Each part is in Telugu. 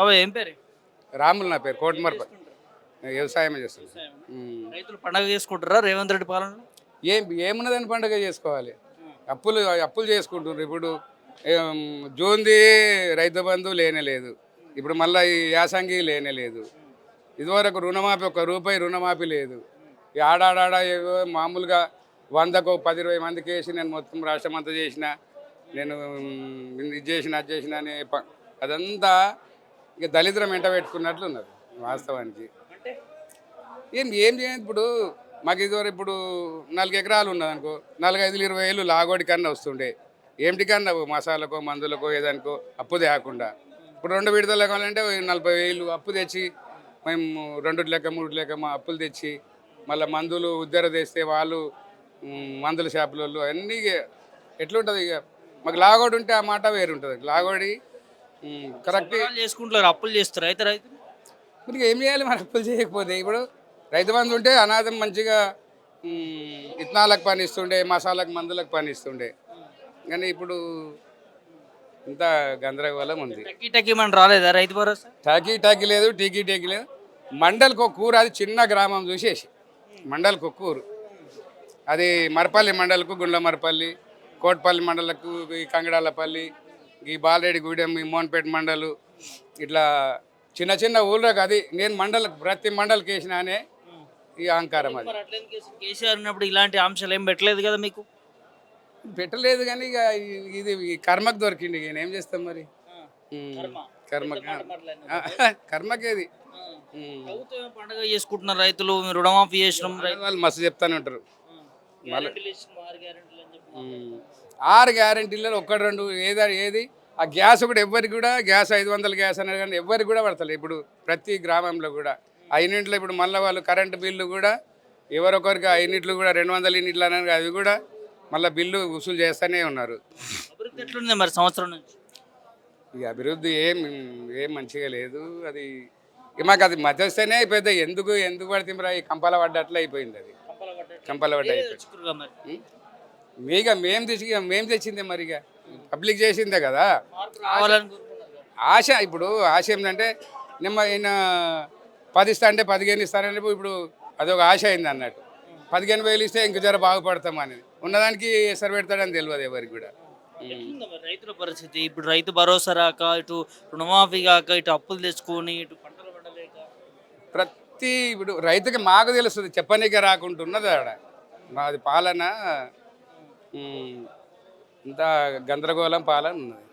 బాబా ఏం పేరు? రాములు నా పేరు కోటమర్ప వ్యవసాయం చేస్తుంది రైతులు పండగ చేసుకుంటారా? రేవంత్ రెడ్డి పాలన? ఏం ఏమున్నదని పండుగ చేసుకోవాలి. అప్పులు అప్పులు చేసుకుంటున్నారు ఇప్పుడు. జూన్ది రైతు బంధు లేనే లేదు. ఇప్పుడు మళ్ళీ ఈ యాసంగి లేనే లేదు. ఇదివరకు రుణమాఫీ ఒక రూపాయి రుణమాఫీ లేదు. ఈ ఆడాడాడ ఏవో మామూలుగా వందకు పది ఇరవై మందికి వేసి నేను మొత్తం రాష్ట్రం అంతా చేసిన నేను ఇది చేసిన అది చేసిన అని అదంతా ఇక దళిద్రం వెంట పెట్టుకున్నట్లు ఉన్నది వాస్తవానికి. ఏం ఏం చేయదు ఇప్పుడు? మాకు ఇదివరకు ఇప్పుడు నాలుగు ఎకరాలు ఉన్నది అనుకో నాలుగు ఐదు ఇరవై వేలు లాగోడి కన్నా వస్తుండే. ఏమిటి కన్నా మసాలాకో మందులకో ఏదనుకో అప్పు తేకుండా. ఇప్పుడు రెండు విడతలు కావాలంటే నలభై వేలు అప్పు తెచ్చి మేము రెండు లెక్క మూడు లెక్క మా అప్పులు తెచ్చి మళ్ళీ మందులు ఉద్దర తెస్తే వాళ్ళు మందుల షాపులలో అన్నీ ఇక ఎట్లుంటుంది ఇక? మాకు లాగోడి ఉంటే ఆ మాట వేరుంటుంది. లాగోడి కరెక్ట్ చేసుకుంటారు అప్పులు చేస్తారు అయితే రైతులు మరి ఏం చేయాలి మరి అప్పులు చేయకపోతే? ఇప్పుడు రైతు బంధు ఉంటే అనాథం మంచిగా మ్, ఇత్తనాలకు పని ఇస్తుండే మసాలకు మందులకు పని ఇస్తుండే కానీ ఇప్పుడు ఇంత గందరగోళం ఉంది. మన రాలేదా రైతు భరోసా? టాకీ టాకీ లేదు టీకీ టీకీ లేదు. మండలికి ఒక ఊరు అది చిన్న గ్రామం చూసేసి. మండలికి ఒక ఊరు. అది మరపల్లి మండలకు గుండ్ల మరపల్లి కోట్పల్లి మండలకు ఈ కంగడాలపల్లి ఈ బాలరెడ్డిగూడెం ఈ మోహన్పేట మండలు ఇట్లా చిన్న చిన్న ఊళ్ళకి అది నేను మండల ప్రతి మండలికి వేసిన అనే ఈ అహంకారం అది. కేసీఆర్ ఉన్నప్పుడు ఇలాంటి అంశాలు ఏం పెట్టలేదు కదా మీకు? పెట్టలేదు కానీ ఇక ఇది ఈ కర్మకు దొరికింది ఇక ఏం చేస్తాం మరి? కర్మ. కర్మకేది పండగ చేసుకుంటున్నారు రైతులు రుణమాఫీ చేసినాం వాళ్ళు మస్తు చెప్తానే ఉంటారు. గ్యారెంటీలు ఇచ్చినాం, ఆరు గ్యారెంటీలలో ఒకటి రెండు ఏదా ఏది? ఆ గ్యాస్ కూడా ఎవరికి కూడా గ్యాస్ ఐదు వందల గ్యాస్ అనేది కానీ ఎవరికి కూడా పడతలేదు. ఇప్పుడు ప్రతి గ్రామంలో కూడా. అయినింట్లో ఇప్పుడు మళ్ళీ వాళ్ళు కరెంటు బిల్లు కూడా ఎవరొకరికి అయినిట్లు కూడా రెండు వందల యూనిట్లు అనేది అవి కూడా మళ్ళీ బిల్లు వసూలు చేస్తూనే ఉన్నారు. ఎట్లుంది మరి సంవత్సరం నుంచి? ఈ అభివృద్ధి ఏం ఏం మంచిగా లేదు. అది మాకు అది మధ్యస్థనే అయిపోయింది. ఎందుకు ఎందుకు పడితే ఈ కంపాల పడ్డట్లు అయిపోయింది అది. కంపాల పడ్డ అయిపోయింది? మీగా మేము తెచ్చి మేము తెచ్చిందే మరి ఇక పబ్లిక్ చేసిందే కదా. ఆశ ఇప్పుడు ఆశ ఏంటంటే నిమ్మ ఈయన పది ఇస్తా అంటే పదిహేను ఇస్తానని ఇప్పుడు అదొక ఆశ అయింది అన్నట్టు. పదిహేను వేలు ఇస్తే ఇంక జర బాగుపడతాం అనేది. ఉన్నదానికి ఎసరు పెడతాడని తెలియదు ఎవరికి కూడా. రైతుల పరిస్థితి? ఇప్పుడు రైతు భరోసా రాక ఇటు రుణమాఫీ కాక ఇటు అప్పులు తెచ్చుకొని ఇటు పంటలు పండలేక. ప్రతి ఇప్పుడు రైతుకి మాకు తెలుస్తుంది చెప్పనీకి రాకుంటున్నది ఆడ. మాది పాలన ఇంత గందరగోళం పాలన ఉన్నది.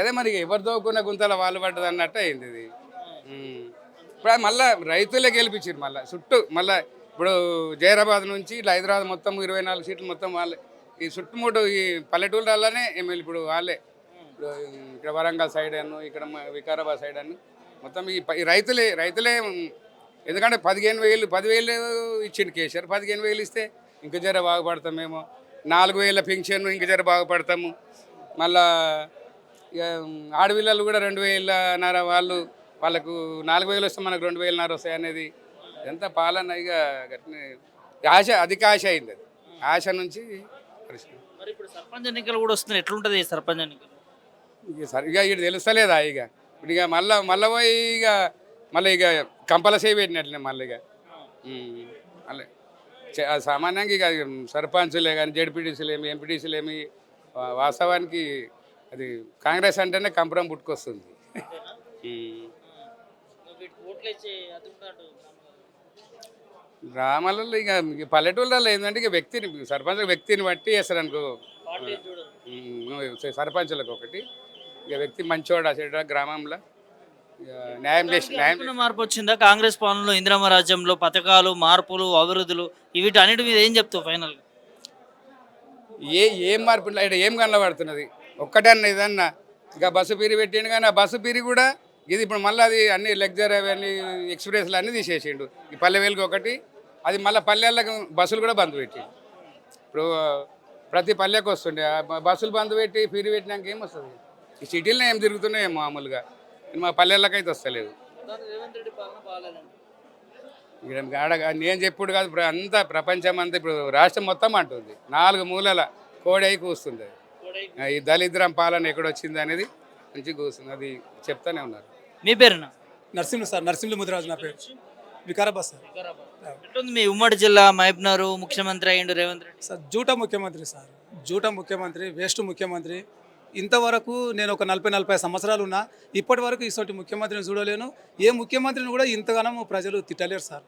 అదే మరి ఎవరు దోకున్న గుంతల వాళ్ళు పడ్డది అన్నట్టు అయింది ఇది. ఇప్పుడు మళ్ళా రైతులే గెలిపించారు మళ్ళీ. చుట్టూ మళ్ళీ ఇప్పుడు జైరాబాద్ నుంచి ఇట్లా హైదరాబాద్ మొత్తం ఇరవై నాలుగు సీట్లు మొత్తం వాళ్ళే. ఈ చుట్టుముట్టు ఈ పల్లెటూళ్ళలోనే ఎమ్మెల్యే ఇప్పుడు వాళ్ళే. ఇప్పుడు ఇక్కడ వరంగల్ సైడ్ అను ఇక్కడ వికారాబాద్ సైడ్ అను మొత్తం ఈ రైతులే రైతులే ఎందుకంటే పదిహేను వేలు పదివేలు ఇచ్చిండు కేసీఆర్. పదిహేను వేలు ఇస్తే ఇంక జర బాగుపడతామేమో. నాలుగు వేల పెన్షన్ ఇంక జర బాగుపడతాము. మళ్ళా ఇక ఆడపిల్లలు కూడా రెండు వేలన్నర వాళ్ళు వాళ్ళకు నాలుగు వేలు వస్తే మనకు రెండు వేలన్నర వస్తాయి అనేది ఎంత పాలన ఇక గట్టినే ఆశ అధిక ఆశ అయింది అది. ఆశ నుంచి పరిస్థితి. మరి ఇప్పుడు సర్పంచ్ ఎన్నికలు కూడా వస్తున్నాయి. ఎట్లుంటది సర్పంచ్ ఎన్నికలు? ఇక సరిగా ఇటు తెలుస్తలేదా ఇక ఇప్పుడు ఇక మళ్ళా మళ్ళీ పోయి ఇక మళ్ళీ ఇక కంపల సేవ్ పెట్టినట్లే మళ్ళీ ఇక. ఉమ్, మళ్ళీ. సామాన్యంగా ఇక సర్పంచులే కానీ జడ్పీటీసీలు ఏమి ఎంపీటీసీలు ఏమి వా- వాస్తవానికి అది కాంగ్రెస్ అంటేనే కంపరం పుట్టుకొస్తుంది. గ్రామాలలో ఇక పల్లెటూళ్ళలో ఏంటంటే ఇక వ్యక్తిని సర్పంచ్ వ్యక్తిని బట్టి వేస్తారు అనుకో సర్పంచులకు ఒకటి. ఇక వ్యక్తి మంచోడా చెడా గ్రామంలో? న్యాయం చేసి న్యాయం అనుకున్న మార్పు వచ్చిందా? కాంగ్రెస్ పాలనలో ఇందిరమ్మ రాజ్యంలో పథకాలు మార్పులు అభివృద్ధులు వీటి అన్నిటి మీద ఏం చెప్తావు ఫైనల్ ఏ ఏం మార్పు ఇక్కడ ఏం కనబడుతున్నది? ఒక్కటన్నా ఏదన్నా ఇక బస్సు పీరి పెట్టిండు కానీ ఆ బస్సు పీరి కూడా ఇది ఇప్పుడు మళ్ళీ అది అన్ని లగ్జరీ అవన్నీ ఎక్స్ప్రెస్లు అన్నీ తీసేసిండు. ఈ పల్లె వేలుకి ఒకటి అది మళ్ళీ పల్లెళ్ళకి బస్సులు కూడా బంద్ పెట్టిండు. ఇప్పుడు ప్రతి పల్లెకి వస్తుండే. బస్సులు బంద్ పెట్టి పీరి పెట్టినాక ఏం వస్తుంది? ఈ సిటీలో ఏం తిరుగుతున్నాయి మామూలుగా. మా పల్లెళ్ళకైతే వస్తలేదు. ఇక్కడ నేను చెప్పుడు కాదు ఇప్పుడు అంతా ప్రపంచం అంతా ఇప్పుడు రాష్ట్రం మొత్తం అంటుంది. నాలుగు మూలల కోడై కూస్తుంది. ఈ దళిద్రం పాలన ఎక్కడొచ్చింది అనేది మంచిగా కూర్చుంది అది చెప్తానే ఉన్నారు. మీ పేరునా? నరసింహ సార్ నరసింహ ముదిరాజు నా పేరు. వికారాబాద్ సార్. ఎట్లుంది మీ ఉమ్మడి జిల్లా మహబూబ్నగర్ ముఖ్యమంత్రి అయ్యిండు రేవంత్ రెడ్డి? సార్ జూటా ముఖ్యమంత్రి సార్. జూటా ముఖ్యమంత్రి వేస్ట్ ముఖ్యమంత్రి. ఇంతవరకు నేను ఒక నలభై నలభై సంవత్సరాలు ఉన్నా ఇప్పటి వరకు ఇటువంటి ముఖ్యమంత్రిని చూడలేను. ఏ ముఖ్యమంత్రిని కూడా ఇంతగానో ప్రజలు తిట్టలేరు సార్.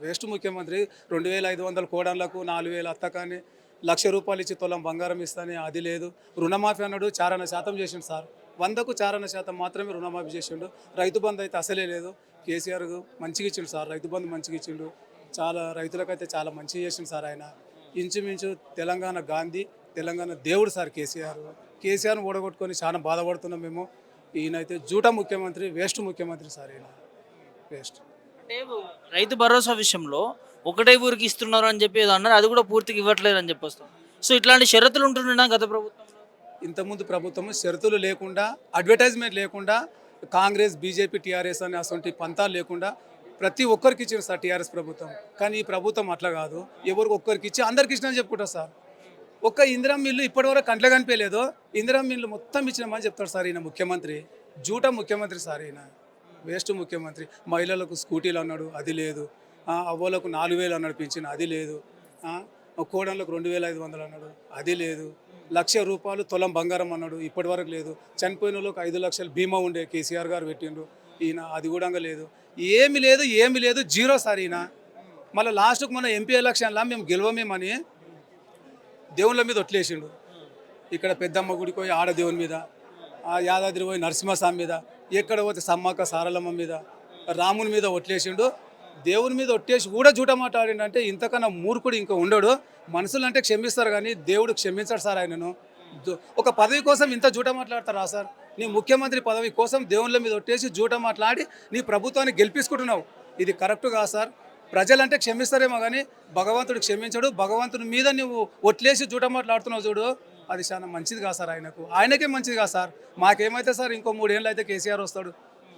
వేస్ట్ ముఖ్యమంత్రి రెండు వేల ఐదు వందల కోడన్లకు నాలుగు వేల అత్తకాని లక్ష రూపాయలు ఇచ్చి తొలం బంగారం ఇస్తానే అది లేదు. రుణమాఫీ అన్నాడు చారణ శాతం చేసిండు సార్. వందకు చారణ శాతం మాత్రమే రుణమాఫీ చేసిండు. రైతు బంధు అయితే అసలే లేదు. కేసీఆర్ మంచిగా ఇచ్చిండు సార్ రైతు బంధు మంచిగా ఇచ్చిండు. చాలా రైతులకైతే చాలా మంచిగా చేసిండు సార్ ఆయన. ఇంచుమించు తెలంగాణ గాంధీ తెలంగాణ దేవుడు సార్ కేసీఆర్. కేసీఆర్ని ఓడగొట్టుకొని చాలా బాధపడుతున్నాం మేము. ఈయనైతే జూటా ముఖ్యమంత్రి వేస్ట్ ముఖ్యమంత్రి సార్ ఈయన. వేస్ట్. అంటే రైతు భరోసా విషయంలో ఒకటే ఊరికి ఇస్తున్నారు అని చెప్పి ఏదో అన్నారు అది కూడా పూర్తిగా ఇవ్వట్లేదు అని చెప్పొస్తాం సో ఇట్లాంటి షరతులు ఉంటున్నా గత ప్రభుత్వంలో? ఇంతకుముందు ప్రభుత్వం షరతులు లేకుండా అడ్వర్టైజ్మెంట్ లేకుండా కాంగ్రెస్ బీజేపీ టీఆర్ఎస్ అనే అటువంటి పంతాలు లేకుండా ప్రతి ఒక్కరికి ఇచ్చింది సార్ టీఆర్ఎస్ ప్రభుత్వం. కానీ ఈ ప్రభుత్వం అట్లా కాదు. ఎవరికి ఒక్కరికి ఇచ్చి అందరికి ఇచ్చిన చెప్పుకుంటారు సార్. ఒక్క ఇందిరా మిల్లు ఇప్పటివరకు కంట్లో కనిపించలేదు. ఇందిరా మిల్లు మొత్తం ఇచ్చినామని చెప్తాడు సార్ ఈయన ముఖ్యమంత్రి. జూట ముఖ్యమంత్రి సార్ ఈయన. వేస్ట్ ముఖ్యమంత్రి. మహిళలకు స్కూటీలు అన్నాడు అది లేదు. అవ్వలకు నాలుగు వేలు అన్నాడు పింఛన్ అది లేదు. ఆ, కోడళ్ళకు రెండు వేల ఐదు వందలు అన్నాడు అది లేదు. లక్ష రూపాయలు తొలం బంగారం అన్నాడు ఇప్పటి వరకు లేదు. చనిపోయిన వాళ్ళకి ఐదు లక్షలు బీమా ఉండే కేసీఆర్ గారు పెట్టిండు ఈయన అది కూడా లేదు. ఏమి లేదు ఏమి లేదు జీరో సార్ ఈయన. మళ్ళీ లాస్ట్కి మన ఎంపీ ఎలక్షన్లా మేము గెలవమేమని దేవుళ్ళ మీద ఒట్లేసిండు. ఇక్కడ పెద్దమ్మ గుడికి పోయి ఆడ దేవుని మీద ఆ యాదాద్రి పోయి నరసింహస్వామి మీద ఎక్కడ పోతే సమ్మక్క సారలమ్మ మీద రాముని మీద ఒట్లేసిండు. దేవుని మీద ఒట్టేసి కూడా జూట మాట్లాడిండంటే ఇంతకన్నా మూర్ఖుడు ఇంకా ఉండడు. మనుషులు అంటే క్షమిస్తారు కానీ దేవుడు క్షమించాడు సార్ ఆయనను. ఒక పదవి కోసం ఇంత జూట మాట్లాడతారా సార్? నీ ముఖ్యమంత్రి పదవి కోసం దేవుళ్ళ మీద ఒట్టేసి జూట మాట్లాడి నీ ప్రభుత్వాన్ని గెలిపించుకుంటున్నావు. ఇది కరెక్ట్ కాదు సార్. ప్రజలంటే క్షమిస్తారేమో కానీ భగవంతుడు క్షమించడు. భగవంతుడి మీద నువ్వు ఒట్లేసి జూటమాట్లాడుతున్నావు చూడు. అది చాలా మంచిది కాదు సార్ ఆయనకు. ఆయనకే మంచిది కాదు సార్. మాకేమైతే సార్ ఇంకో మూడేళ్ళు అయితే కేసీఆర్ వస్తాడు.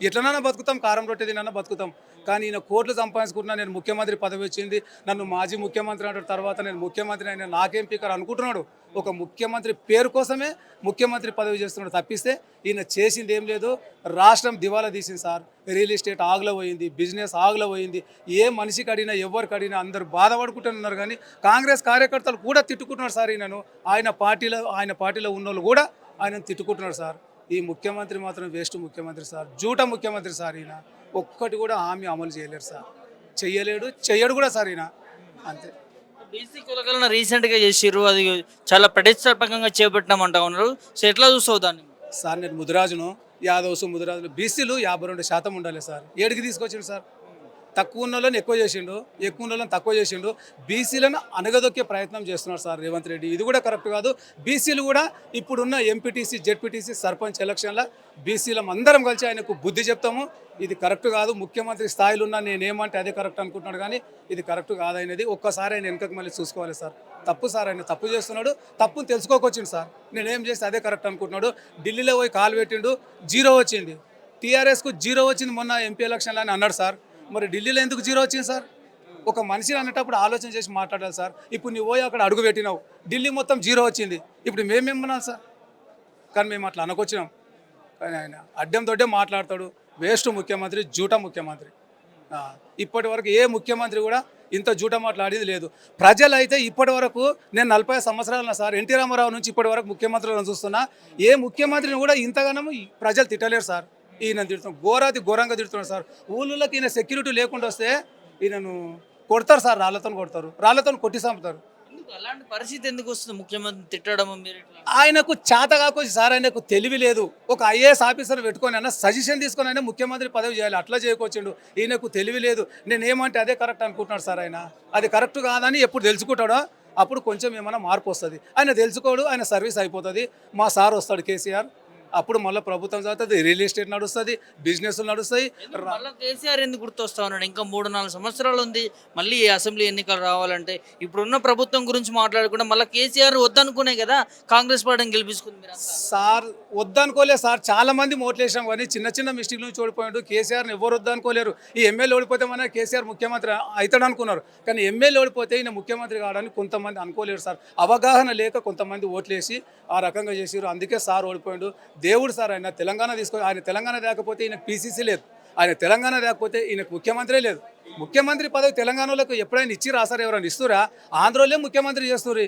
ఎట్లనైనా బతుకుతాం కారం రొట్టె తినైనా బతుకుతాం. కానీ ఈయన కోట్లు సంపాదించుకుంటున్నా నేను ముఖ్యమంత్రి పదవి వచ్చింది నన్ను మాజీ ముఖ్యమంత్రి అంటాడు తర్వాత నేను ముఖ్యమంత్రి అయిన నాకేం పీకర్ అనుకుంటున్నాడు? ఒక ముఖ్యమంత్రి పేరు కోసమే ముఖ్యమంత్రి పదవి చేస్తున్నాడు తప్పిస్తే ఈయన చేసింది ఏం లేదు. రాష్ట్రం దివాలా తీసింది సార్. రియల్ ఎస్టేట్ ఆగులో పోయింది బిజినెస్ ఆగులో పోయింది. ఏ మనిషికి అడిగినా ఎవరికి అడిగినా అందరు బాధపడుకుంటున్నారు కానీ కాంగ్రెస్ కార్యకర్తలు కూడా తిట్టుకుంటున్నారు సార్ ఈయనను. ఆయన పార్టీలో ఆయన పార్టీలో ఉన్నోళ్ళు కూడా ఆయన తిట్టుకుంటున్నారు సార్. ఈ ముఖ్యమంత్రి మాత్రం వేస్ట్ ముఖ్యమంత్రి సార్. జూట ముఖ్యమంత్రి సార్ ఈయన. ఒక్కటి కూడా హామీ అమలు చేయలేరు సార్. చెయ్యలేడు చెయ్యడు కూడా సార్ ఈయన. అంతే. బీసీ కులకలన రీసెంట్గా చేసిర్రు అది చాలా ప్రతిష్టాత్మకంగా చేపట్టినామంటా ఉన్నారు. సో ఎట్లా చూస్తావు దాన్ని? సార్ నేను ముదిరాజును యాదవ్స్ ముదిరాజులు బీసీలు యాభై రెండు శాతం ఉండాలి సార్. ఏడికి తీసుకొచ్చిండు సార్? తక్కువ ఉన్న వాళ్ళని ఎక్కువ చేసిండు ఎక్కువ ఉన్న వాళ్ళని తక్కువ చేసిండు. బీసీలను అనగదొక్కే ప్రయత్నం చేస్తున్నారు సార్ రేవంత్ రెడ్డి. ఇది కూడా కరెక్ట్ కాదు. బీసీలు కూడా ఇప్పుడున్న ఎంపీటీసీ జెడ్పీటీసీ సర్పంచ్ ఎలక్షన్ల బీసీలం అందరం కలిసి ఆయనకు బుద్ధి చెప్తాము. ఇది కరెక్ట్ కాదు. ముఖ్యమంత్రి స్థాయిలో ఉన్న నేనేమంటే అదే కరెక్ట్ అనుకుంటున్నాడు కానీ ఇది కరెక్ట్ కాదనేది. ఒక్కసారి ఆయన వెనకకి మళ్ళీ చూసుకోవాలి సార్. తప్పు సార్ ఆయన తప్పు చేస్తున్నాడు. తప్పుని తెలుసుకోకొచ్చిండు సార్. నేనేం చేస్తే అదే కరెక్ట్ అనుకుంటున్నాడు. ఢిల్లీలో పోయి కాలు పెట్టిండు జీరో వచ్చింది. టీఆర్ఎస్కు జీరో వచ్చింది మొన్న ఎంపీ ఎలక్షన్లో అని అన్నాడు సార్. మరి ఢిల్లీలో ఎందుకు జీరో వచ్చింది సార్? ఒక మనిషిని అనేటప్పుడు ఆలోచన చేసి మాట్లాడాలి సార్. ఇప్పుడు నువ్వు పోయి అక్కడ అడుగు పెట్టినావు. ఢిల్లీ మొత్తం జీరో వచ్చింది. ఇప్పుడు మేమేమన్నాం సార్? కానీ మేము అట్లా అనకొచ్చినాం. కానీ ఆయన అడ్డం తోటే మాట్లాడతాడు. వేస్ట్ ముఖ్యమంత్రి జూటా ముఖ్యమంత్రి. ఇప్పటి వరకు ఏ ముఖ్యమంత్రి కూడా ఇంత జూట మాట్లాడింది లేదు. ప్రజలు అయితే ఇప్పటి వరకు నేను నలభై సంవత్సరాల సార్ ఎన్టీ రామారావు నుంచి ఇప్పటి వరకు ముఖ్యమంత్రులను చూస్తున్నా. ఏ ముఖ్యమంత్రిని కూడా ఇంతగానో ప్రజలు తిట్టలేరు సార్. ఈయన తిడుతున్నాం ఘోరాతి ఘోరంగా తిడుతున్నారు సార్. ఊళ్ళోకి ఈయన సెక్యూరిటీ లేకుండా వస్తే ఈయనను కొడతారు సార్ రాళ్ళతో కొడతారు. రాళ్ళతో కొట్టి చంపుతారు. అలాంటి పరిస్థితి ఎందుకు వస్తుంది? ముఖ్యమంత్రి తిట్టడం మీరు ఆయనకు చేత కాకొచ్చి సార్ ఆయనకు తెలివి లేదు. ఒక ఐఏఎస్ ఆఫీసర్ పెట్టుకొని అయినా సజెషన్ తీసుకొని అయినా ముఖ్యమంత్రి పదవి చేయాలి. అట్లా చేయకొచ్చిండు. ఈయనకు తెలివి లేదు. నేను ఏమంటే అదే కరెక్ట్ అనుకుంటున్నాడు సార్ ఆయన. అది కరెక్ట్ కాదని ఎప్పుడు తెలుసుకుంటాడో అప్పుడు కొంచెం ఏమైనా మార్పు వస్తుంది. ఆయన తెలుసుకోడు ఆయన సర్వీస్ అయిపోతుంది. మా సార్ వస్తాడు కేసీఆర్. అప్పుడు మళ్ళీ ప్రభుత్వం చదువుతుంది రియల్ ఎస్టేట్ నడుస్తుంది బిజినెస్ నడుస్తాయి. మళ్ళా కేసీఆర్ ఎందుకు గుర్తొస్తా ఉన్నాడు? ఇంకా మూడు నాలుగు సంవత్సరాలు ఉంది. మళ్ళీ ఈ అసెంబ్లీ ఎన్నికలు రావాలంటే ఇప్పుడున్న ప్రభుత్వం గురించి మాట్లాడకుండా మళ్ళీ కేసీఆర్ వద్దనుకునే కదా కాంగ్రెస్ పార్టీని గెలిపించుకుంది సార్ వద్దనుకోలే సార్. చాలా మంది ఓట్లేసాం కానీ చిన్న చిన్న మిస్టేక్ నుంచి ఓడిపోయాడు కేసీఆర్ని ఎవరు వద్దనుకోలేరు. ఈ ఎమ్మెల్యే ఓడిపోతే మన కేసీఆర్ ముఖ్యమంత్రి అవుతాడు అనుకున్నారు కానీ ఎమ్మెల్యే ఓడిపోతే ఈయన ముఖ్యమంత్రి కావడానికి కొంతమంది అనుకోలేరు సార్. అవగాహన లేక కొంతమంది ఓట్లేసి ఆ రకంగా చేసారు అందుకే సార్ ఓడిపోయాడు. దేవుడు సార్ ఆయన తెలంగాణ తీసుకొని ఆయన తెలంగాణ లేకపోతే ఈయనకు పీసీసీ లేదు. ఆయన తెలంగాణ లేకపోతే ఈయనకు ముఖ్యమంత్రి లేదు. ముఖ్యమంత్రి పదవి తెలంగాణలోకి ఎప్పుడైనా ఇచ్చి రాసారు ఎవరైనా ఇస్తురా? ఆంధ్రలో ముఖ్యమంత్రి చేస్తుర్రు.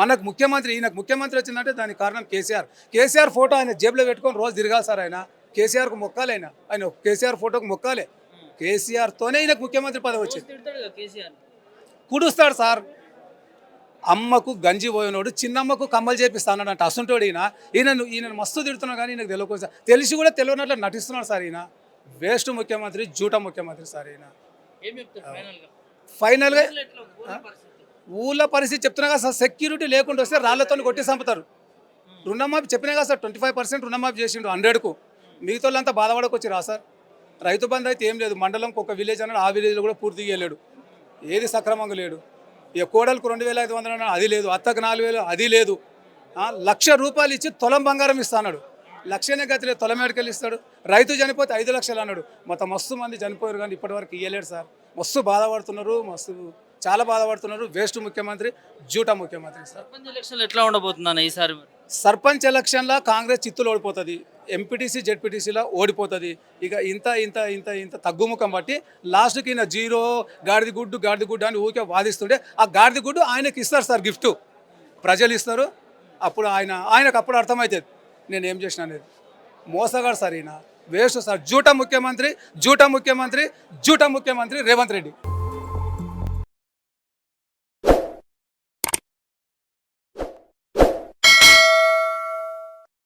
మనకు ముఖ్యమంత్రి ఈయనకు ముఖ్యమంత్రి వచ్చిందంటే దానికి కారణం కేసీఆర్. కేసీఆర్ ఫోటో ఆయన జేబులో పెట్టుకొని రోజు తిరగాలి సార్ ఆయన. కేసీఆర్కు మొక్కాలి ఆయన. ఆయన కేసీఆర్ ఫోటోకి మొక్కాలి. కేసీఆర్తోనే ఈయనకు ముఖ్యమంత్రి పదవి వచ్చింది. కుడుస్తాడు సార్. అమ్మకు గంజి పోయినోడు చిన్నమ్మకు కమ్మలు చేపిస్తాడు అంటే అసంటోడు ఈయన. ఈయన ఈయన మస్తు తిడుతున్నాడు కానీ ఈయనకు తెలియదు సార్. తెలిసి కూడా తెలియనట్లు నటిస్తున్నాడు సార్ ఈయన. వేస్ట్ ముఖ్యమంత్రి జూట ముఖ్యమంత్రి సార్ ఈయన. ఫైనల్గా? ఊళ్ళో పరిస్థితి. చెప్తున్నా కదా సార్. సెక్యూరిటీ లేకుండా వస్తే రాళ్ళతో కొట్టి చంపుతారు. రుణమాఫీ చెప్పినా కదా సార్. ట్వంటీ ఫైవ్ పర్సెంట్ రుణమాఫీ చేసిండు హండ్రెడ్కు. మిగతా వాళ్ళంతా బాధపడకొచ్చి రా సార్. రైతు బంధు అయితే ఏం లేదు. మండలంకి ఒక విలేజ్ అన్నాడు. ఆ విలేజ్లో కూడా పూర్తిగా వెళ్ళాడు ఏది సక్రమంగా లేడు. ఇక కోడలకు రెండు వేల ఐదు వందలు అన్నాడు అది లేదు అత్తకు నాలుగు వేలు అది లేదు. లక్ష రూపాయలు ఇచ్చి తొలం బంగారం ఇస్తాడు లక్షనే గతి లేదు తొలం మేడకెళ్ళి ఇస్తాడు. రైతు చనిపోతే ఐదు లక్షలు అన్నాడు. మొత్తం మస్తు మంది చనిపోయారు కానీ ఇప్పటివరకు ఇయ్యలేడు సార్. మస్తు బాధపడుతున్నారు మస్తు చాలా బాధపడుతున్నారు. వేస్ట్ ముఖ్యమంత్రి జూటా ముఖ్యమంత్రి సార్. సర్పంచ్ ఎలక్షన్లు ఎట్లా ఉండబోతుందన్న ఈసారి? సర్పంచ్ ఎలక్షన్లో కాంగ్రెస్ చిత్తులు ఓడిపోతుంది. ఎంపీటీసీ జెడ్పీటీసీలో ఓడిపోతుంది. ఇక ఇంత ఇంత ఇంత ఇంత తగ్గుముఖం బట్టి లాస్ట్కి ఈయన జీరో గాడిది గుడ్డు గాడిది గుడ్డు అని ఊరికే వాదిస్తుంటే ఆ గాడిది గుడ్డు ఆయనకి ఇస్తారు సార్ గిఫ్ట్. ప్రజలు ఇస్తారు. అప్పుడు ఆయన ఆయనకు అప్పుడు అర్థమవుతుంది నేను ఏం చేసిన అనేది. మోసగాడు సార్ ఈయన. Waste sir. జూట ముఖ్యమంత్రి జూట ముఖ్యమంత్రి జూట ముఖ్యమంత్రి రేవంత్ రెడ్డి.